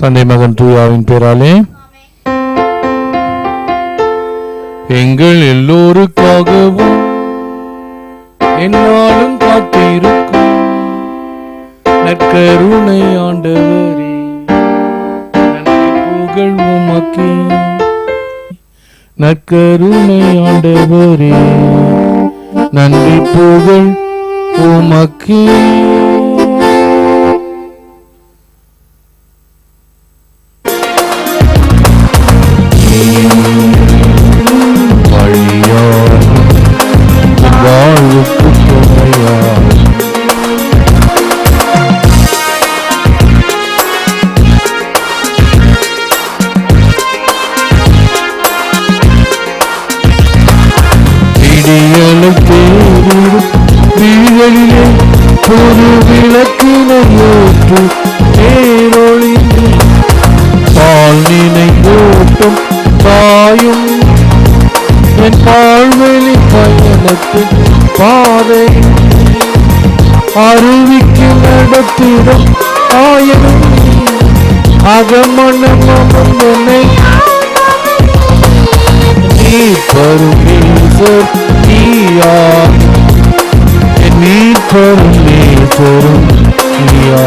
தந்தை மகன் தூயாவின் பேராலே. எங்கள் எல்லோருக்காகவும் என்னாலும் காத்திருக்கும் நற்கருணை ஆண்டவரே. புகழ் உமக்கே. நற்கருணை ஆண்டவரே. நன்றி புகழ் உமக்கே. அருவிக்கு நடத்திடும் ஆயனும். அகமணம் என்னை நீ பருமேசர் நீயா. நீ பருமேசரும் நீயா.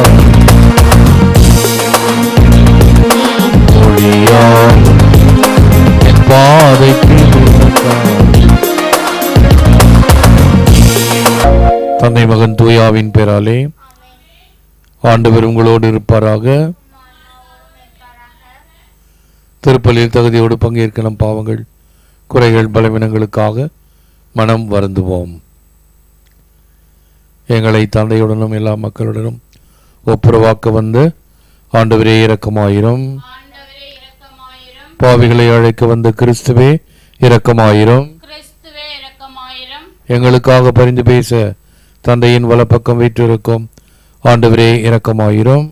மொழியா. தந்தை மகன் தூயாவின் பேராலே. ஆண்டவர் உங்களோடு இருப்பாராக. திருப்பலியில் தகுதியோடு பங்கேற்க நம் பாவங்கள் குறைகள் பலவீனங்களுக்காக மனம் வருந்துவோம். எங்களை தந்தையுடனும் எல்லா மக்களுடனும் ஒப்புரவாக்க வந்து ஆண்டவரே இரக்கமாயிரும். பாவிகளை அழைக்க வந்த கிறிஸ்துவே இரக்கமாயிரம். எங்களுக்காக பரிந்து பேச தந்தையின் வலப்பக்கம் வீற்றிருக்கும் ஆண்டவரே இரக்கமாயிரும்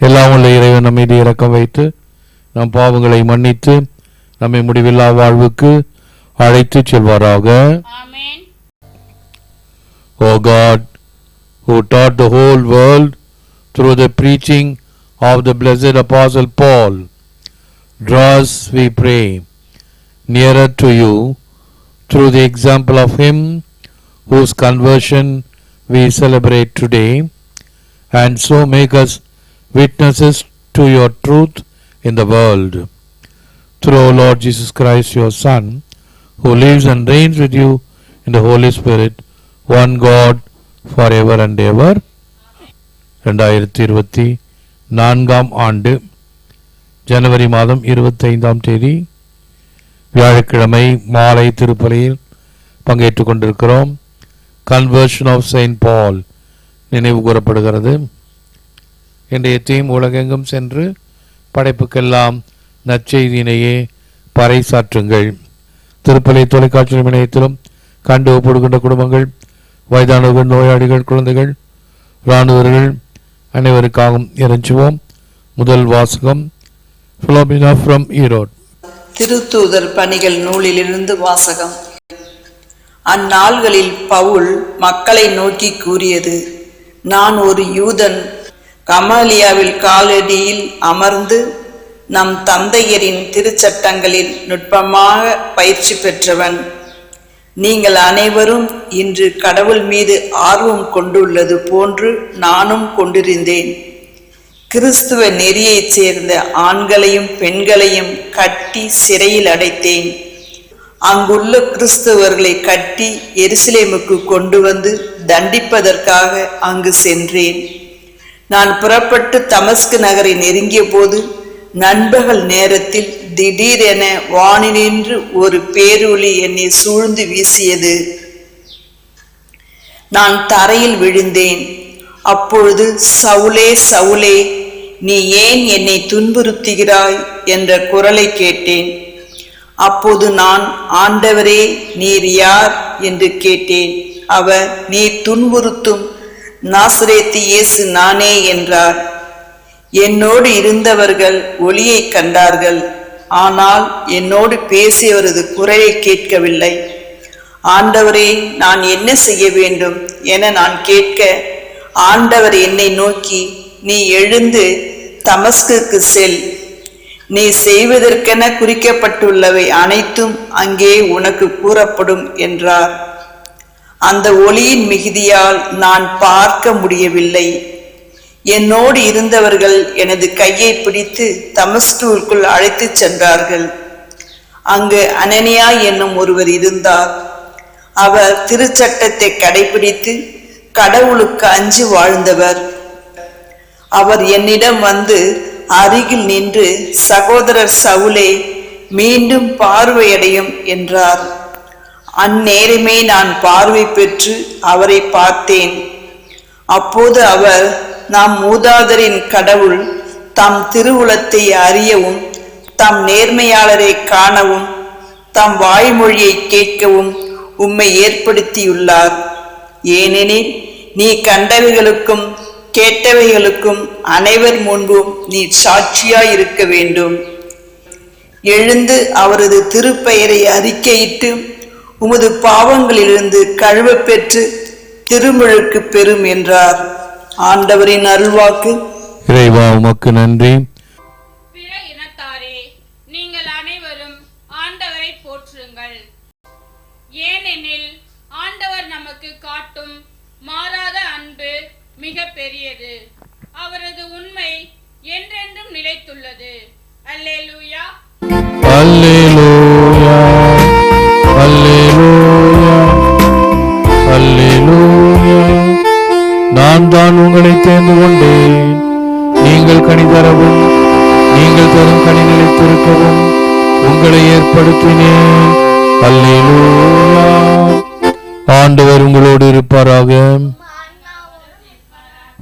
எல்லாம் உள்ள இறைவன் நம் மீது இரக்கம் வைத்து நம் பாவங்களை மன்னித்து நம்மை முடிவில்லா வாழ்வுக்கு அழைத்துச் செல்வாராக O God, who taught the whole world through the preaching of the blessed Apostle Paul, draw us, we pray, nearer to you through the example of him whose conversion we celebrate today, and so make us witnesses to your truth in the world. Through our Lord Jesus Christ, your Son, who lives and reigns with you in the Holy Spirit, one God forever and ever. ரெண்டாயிரத்தி இருபத்தி நான்காம் ஆண்டு ஜனவரி மாதம் இருபத்தைந்தாம் தேதி வியாழக்கிழமை மாலை திருப்பலியில் பங்கேற்றுக் கொண்டிருக்கிறோம் கன்வர்ஷன் ஆஃப் செயின்ட் பால் நினைவு கூறப்படுகிறது. இன்றைய தீம் உலகெங்கும் சென்று படைப்புக்கெல்லாம் நற்செய்தியினையே பறைசாற்றுங்கள். திருப்பலை தொலைக்காட்சி இணையத்திலும் கண்டு ஒப்படுகின்ற குடும்பங்கள் வயதானவர்கள் நோயாளிகள் குழந்தைகள் இராணுவர்கள் அனைவருக்காகவும் இறைஞ்சுவோம். முதல் வாசகம் ஃப்ரம் ஈரோட் திருத்தூதர் பணிகள் நூலிலிருந்து வாசகம். அந்நாள்களில் பவுல் மக்களை நோக்கி கூறியது நான் ஒரு யூதன் கமாலியாவில் காலடியில் அமர்ந்து நம் தந்தையரின் திருச்சட்டங்களில் நுட்பமாக பயிற்சி பெற்றவன். நீங்கள் அனைவரும் இன்று கடவுள் மீது ஆர்வம் கொண்டுள்ளது போன்று நானும் கொண்டிருந்தேன். கிறிஸ்துவ நெறியைச் சேர்ந்த ஆண்களையும் பெண்களையும் கட்டி சிறையில் அடைத்தேன். அங்குள்ள கிறிஸ்தவர்களை கட்டி எருசலேமுக்கு கொண்டு வந்து தண்டிப்பதற்காக அங்கு சென்றேன். நான் புறப்பட்டு தமஸ்கு நகரை நெருங்கிய போது நண்பகல் நேரத்தில் திடீரென வானினின்று ஒரு பேரொளி என்னை சூழ்ந்து வீசியது. நான் தரையில் விழுந்தேன். அப்பொழுது சவுலே சவுலே நீ ஏன் என்னை துன்புறுத்துகிறாய்? என்ற குரலை கேட்டேன். அப்போது நான் ஆண்டவரே நீர் யார்? என்று கேட்டேன். அவர் நீர் துன்புறுத்தும். நாசரேத்து இயேசு நானே என்றார். என்னோடு இருந்தவர்கள் ஒளியை கண்டார்கள். ஆனால் என்னோடு பேசியவரது குரலை கேட்கவில்லை. ஆண்டவரே நான் என்ன செய்ய வேண்டும்? என நான் கேட்க ஆண்டவர் என்னை நோக்கி நீ எழுந்து தமஸ்குக்கு செல். நீ செய்வதற்கென குறிக்கப்பட்டுள்ளவை அனைத்தும் அங்கே உனக்கு கூறப்படும் என்றார். அந்த ஒளியின் மிகுதியால் நான் பார்க்க முடியவில்லை. என்னோடு இருந்தவர்கள் எனது கையை பிடித்து தமஸ்டூருக்குள் அழைத்துச் சென்றார்கள். அங்கு அனனியா என்னும் ஒருவர் இருந்தார். அவர் திருச்சட்டத்தை கடைபிடித்து கடவுளுக்கு அஞ்சி வாழ்ந்தவர். அவர் என்னிடம் வந்து அருகில் நின்று சகோதரர் சவுலே மீண்டும் பார்வையடையும் என்றார். அந்நேரமே நான் பார்வை பெற்று அவரை பார்த்தேன். அப்போது அவர் நாம் மூதாதரின் கடவுள் தம் திருவுளத்தை அறியவும் தம் நேர்மையாளரை காணவும் தம் வாய்மொழியை கேட்கவும் உம்மை ஏற்படுத்தியுள்ளார். ஏனெனில் நீ கண்டவைகளுக்கும் கேட்டவைகளுக்கும் அனைவர் முன்பும் நீ சாட்சியாய் இருக்க வேண்டும். எழுந்து அவரது திருப்பெயரை அறிக்கையிட்டு உமது பாவங்களிலிருந்து கழுவப் பெற்று திருமுழுக்கு பெறும் என்றார். ஆண்டவரின் அருள்வாக்கு. இறைவா உமக்கு நன்றி. பிற இனத்தாரே நீங்கள் அனைவரும் ஆண்டவரை போற்றுங்கள். ஏனெனில் ஆண்டவர் நமக்கு காட்டும் மாறாத அன்பு மிக பெரியது அவரது உண்மை என்றென்றும் நிலைத்துள்ளது. அல்லேலூயா. அல்லேலூயா. அல்லேலூயா. அல்லேலூயா. நான் தான் உங்களை தேர்ந்து கொண்டேன். நீங்கள் கனி தரவும் நீங்கள் தரும் கனி நிலைத்திருக்கவும் உங்களை ஏற்படுத்தினேன். அல்லேலூயா. ஆண்டவர் உங்களோடு இருப்பாராக.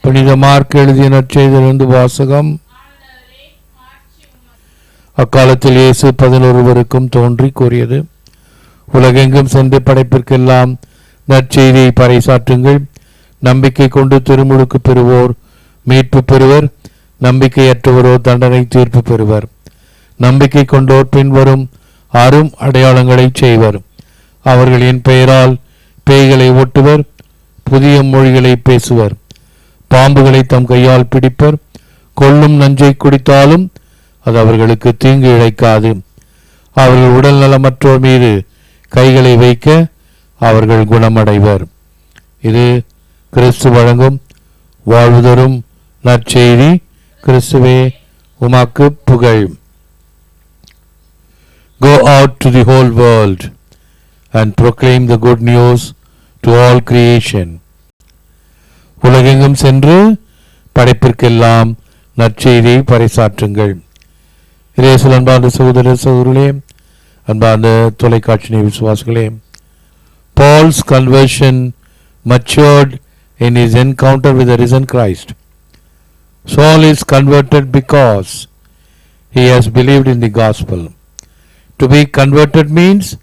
புனித மார்க் எழுதிய நற்செய்திலிருந்து வாசகம். அக்காலத்தில் இயேசு பதினொருவருக்கும் தோன்றி கூறியது உலகெங்கும் சென்று படைப்பிற்கெல்லாம் நற்செய்தியை பறைசாற்றுங்கள். நம்பிக்கை கொண்டு திருமுழுக்கு பெறுவோர் மீட்பு பெறுவர். நம்பிக்கையற்றவரோ தண்டனை தீர்ப்பு பெறுவர். நம்பிக்கை கொண்டோர் பின்வரும் அரும் அடையாளங்களை செய்வர். அவர்களின் பெயரால் பேய்களை ஓட்டுவர் புதிய மொழிகளை பேசுவர். பாம்புகளை தம் கையால் பிடிப்பர். கொல்லும் நஞ்சை குடித்தாலும் அது அவர்களுக்கு தீங்கு இழைக்காது. அவர்கள் உடல் நலமற்றோர் மீது கைகளை வைக்க அவர்கள் குணமடைவர். இது கிறிஸ்து வழங்கும் வாழ்வுதரும் நற்செய்தி. கிறிஸ்துவே உமாக்கு புகழ். Go out to the whole world and proclaim the good news to all creation. உலகெங்கும் சென்று படைப்பிற்கெல்லாம் நற்செய்தியை பறைசாற்றுங்கள் இயேசு அன்பார்ந்த சகோதர சகோதரர்களே அன்பார்ந்த தொலைக்காட்சி விசுவாசிகளே Paul's conversion matured in his encounter with the risen Christ. Saul is converted because he has believed in the gospel. To be converted means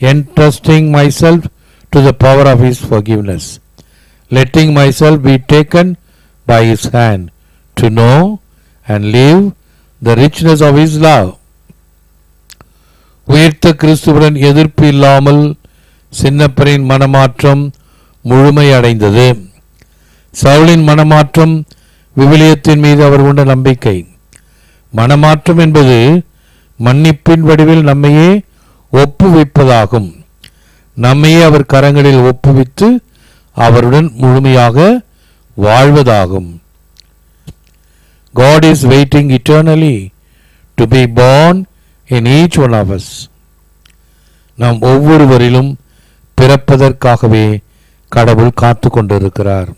entrusting myself to the power of his forgiveness, Letting myself be taken by his hand to know and live the richness of his love. உயிர்த்த கிறிஸ்துவுடன் எதிர்ப்பு இல்லாமல் சின்னப்பரின் மனமாற்றம் முழுமையடைந்தது. சவுளின் மனமாற்றம் விவிலியத்தின் மீது அவர் கொண்ட நம்பிக்கை. மனமாற்றம் என்பது மன்னிப்பின் வடிவில் நம்மையே ஒப்புவிப்பதாகும். நம்மையே அவர் கரங்களில் ஒப்புவித்து அவருடன் முழுமையாக வாழ்வதாகும் God is waiting eternally to be born in each one of us. நாம் ஒவ்வொருவரிலும் பிறப்பதற்காகவே கடவுள் காத்து கொண்டிருக்கிறார்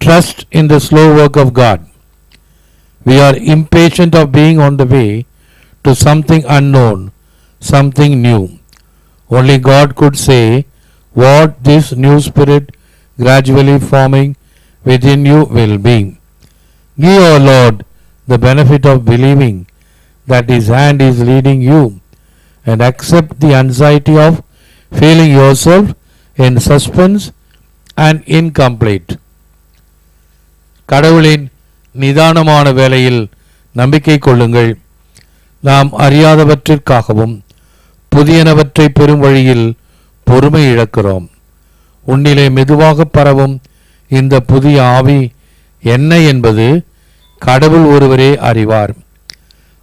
Trust in the slow work of God. We are impatient of being on the way to something unknown, something new. Only God could say what this new spirit gradually forming within you will be. Give, O Lord, the benefit of believing that His hand is leading you and accept the anxiety of feeling yourself in suspense and incomplete. கடவுளின் நிதானமான வேலையில் நம்பிக்கை கொள்ளுங்கள் நாம் அறியாதவற்றிற்காகவும் புதியனவற்றை பெறும் வழியில் பொறுமை இழக்கிறோம். உன்னிலே மெதுவாக பரவும் இந்த புதிய ஆவி என்ன என்பது கடவுள் ஒருவரே அறிவார்.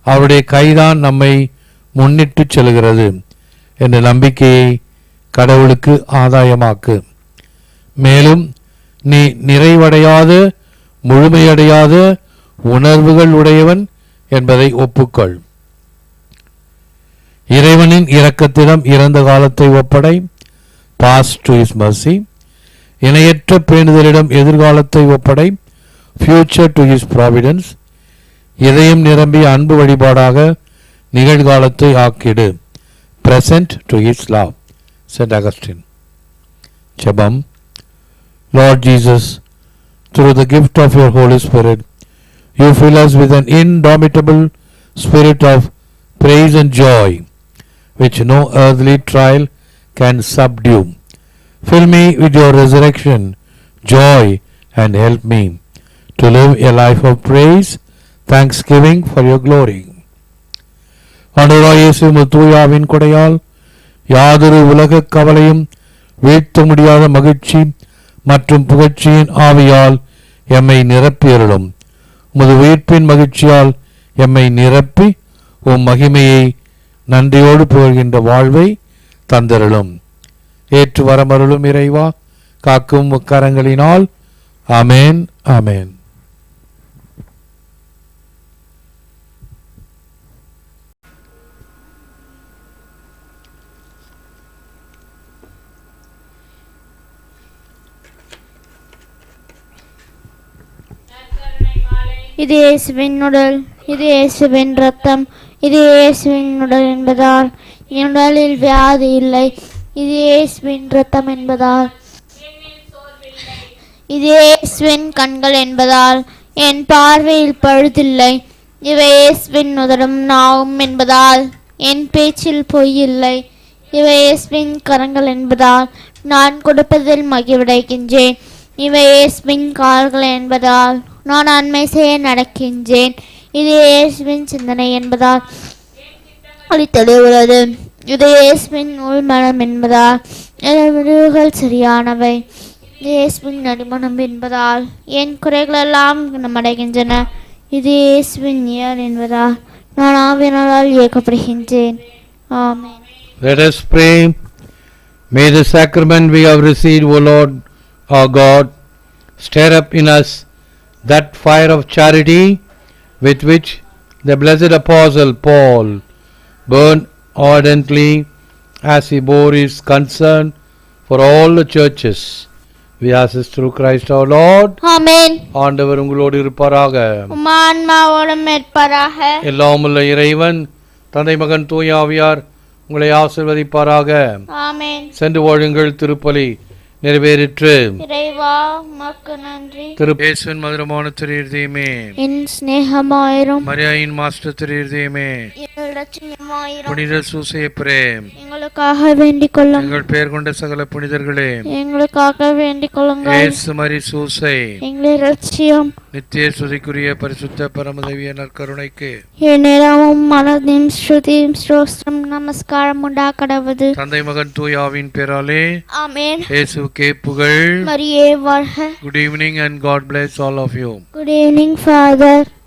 அவருடைய கைதான் நம்மை முன்னிட்டு செல்கிறது என்ற நம்பிக்கையை கடவுளுக்கு ஆதாயமாக்கு. மேலும் நீ நிறைவடையாத முழுமையடையாத உணர்வுகள் உடையவன் என்பதை ஒப்புக்கொள். இறைவனின் இரக்கத்திடம் இறந்த காலத்தை ஒப்படை. பாஸ்ட் டு இஸ் மர்சி இணையற்ற பேணுதலிடம் எதிர்காலத்தை ஒப்படை. ஃபியூச்சர் டு இஸ் ப்ராவிடன்ஸ் இதயம் நிரம்பிய அன்பு வழிபாடாக நிகழ்காலத்தை ஆக்கிடு. Present to is law send Augustine ஜபம் Lord Jesus through the gift of your Holy Spirit, you fill us with an indomitable spirit of praise and joy, which no earthly trial can subdue. Fill me with your resurrection, joy, and help me to live a life of praise, thanksgiving for your glory. இயேசு தூயாவின் கொடையால் யாதொரு உலக கவலையும் வீழ்த்த முடியாத மகிழ்ச்சி மற்றும் புகழ்ச்சியின் ஆவியால் எம்மை நிரப்பியருளும் உமது உயிர்ப்பின் மகிழ்ச்சியால் எம்மை நிரப்பி உம் மகிமையை நன்றியோடு புகழ்கின்ற வாழ்வை தந்தருளும். ஏற்று வரமருளும் இறைவா காக்கும் முக்கரங்களினால் அமேன் அமேன் இது இயேசுவின் உடல் இது இயேசுவின் ரத்தம் இது இயேசுவின் உடல் என்பதால் என் உடலில் வியாதி இல்லை. இது இயேசுவின் ரத்தம் என்பதால். இது இயேசுவின் கண்கள் என்பதால் என் பார்வையில் பழுதில்லை. இவை இயேசுவின் உதடும் நாவும் என்பதால் என் பேச்சில் பொய் இல்லை. இவை இயேசுவின் கரங்கள் என்பதால் நான் கொடுப்பதில் மகிழ்வடைகின்றேன். இவை இயேசுவின் கால்கள் என்பதால் நான் நன்மை செய்ய நடக்கின்றேன். இது இயேசுவின் சிந்தனை என்பதால் அளித்தழுகிறது இது இயேசுவின் உள்மனம் என்பதால் என் முடிவுகள் சரியானவை. இது இயேசுவின் நடிமனம் என்பதால் என் குறைகளெல்லாம் குணமடைகின்றன. இது இயேசுவின் நியர் என்பதால் நான் ஆவியனால் இயக்கப்படுகின்றேன். ஆமேன். Let us pray. May the sacrament we have received, O Lord our God, stir up in us that fire of charity with which the blessed apostle Paul burned ardently as he bore his concern for all the churches. We ask this through Christ our Lord. ஆமென் ஆண்டவர் உங்களோடு இருப்பாராக உமான்மாவோடும் மேற்பாராக எல்லாம் உள்ள இறைவன் தந்தை மகன் தூய ஆவியார் உங்களை ஆசிர்வதிப்பாராக ஆமென் சென்று வாழுங்கள் திருப்பலி நிறைவேறிற்று. இறைவா உமக்கு நன்றி. திரு இயேசுவின் மதுரமான திரு இருதயமே என் சிநேகமாயிரும். மரியாயின் மாஸ்டர் திரு இருதயமே புனித எங்களுக்காக வேண்டிக் கொள்ளும். எங்கள் பெயர் கொண்ட சகல புனிதர்களே. எங்களுக்காக வேண்டிக் கொள்ளுங்கள். இயேசு மரி சூசை. எங்களை லட்சியம் நித்திய சுதிக்குரிய பரிசுத்த பரமதவிய நற்கருணைக்கு. எந்நேரமும் மனதின் ஸ்ருதியும் ஸ்ரோஸ்திரம் நமஸ்காரம் உண்டாக்கடவது தந்தை மகன் தூயாவின் பேராலே ஆமென். இயேசுக்கே புகழ். மரியே வாழ்க. Good evening and God bless all of you. Good evening father